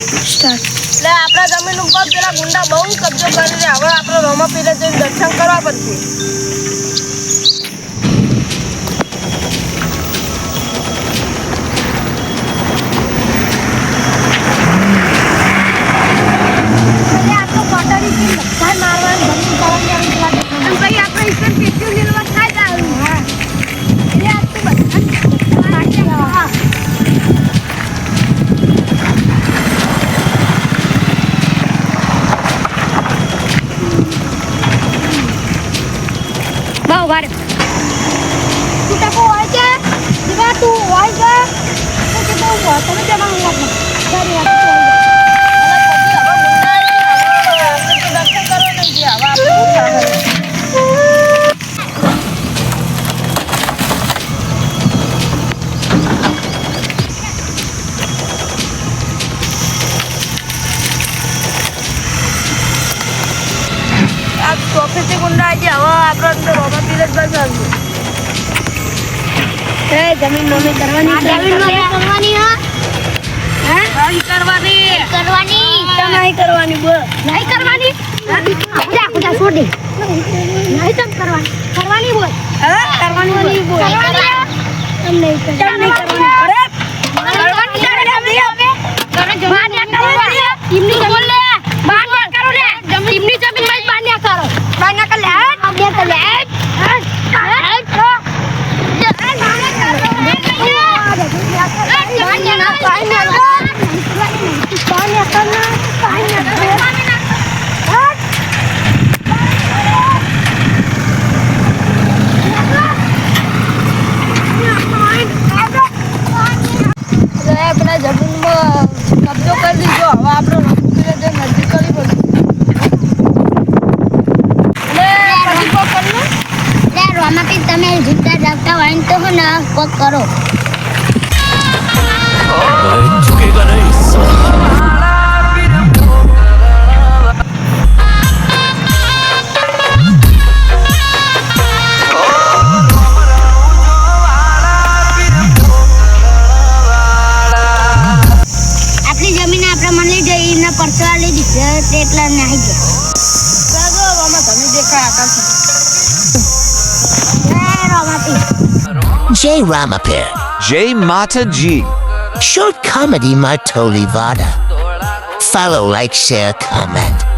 એટલે આપણા જમીન ઉપર પેલા ગુંડા બહુ કબજો કરીને હવે આપણે રોમા પીરે જઈને દર્શન કરવા પડશે. બહુ વારે તું ટકો હોય છે દીવા તું હોય છે તો કે બહુ હોય તમે જવાનું લાગે ઘરે આ ગુંડા આવી હવે આપણે તો રોમા પીરે જ એ જમીન નોમી કરવાની જમીન નોમી કરવાની હા? કરવાની. કરવાની. નહીં કરવાની બોલ. નહીં કરવાની? ખુદા ખુદા છોડી. નહીં તમ કરવાની. કરવાની બોલ. હા કરવાની બોલ. બોલ. તમ નહીં કરવાની. તમ નહીં કરવાની કરવાની ઇમની બોલ લે બાર ના કરો લે ઇમની જમીનમાં બાર ના કરો બાર ના કર લે બે કર લે એટલે પેલા જમીનમાં કબજો કરી દીધો હવે આપણે રમૂકીને જઈને નજીક કરી પડશે એટલે પછી કોક આમાંથી તમે જીતતા જાગતા વાઈન તો હો ને, કોક કરો. આપણી જમીન આપણે મને જઈને પરસવા લઈ દીધી એટલે નાહી ગયા તમે દેખાય J. Ramapir. J. Mata G. Short comedy Martoli Vada. Follow, like, share, comment.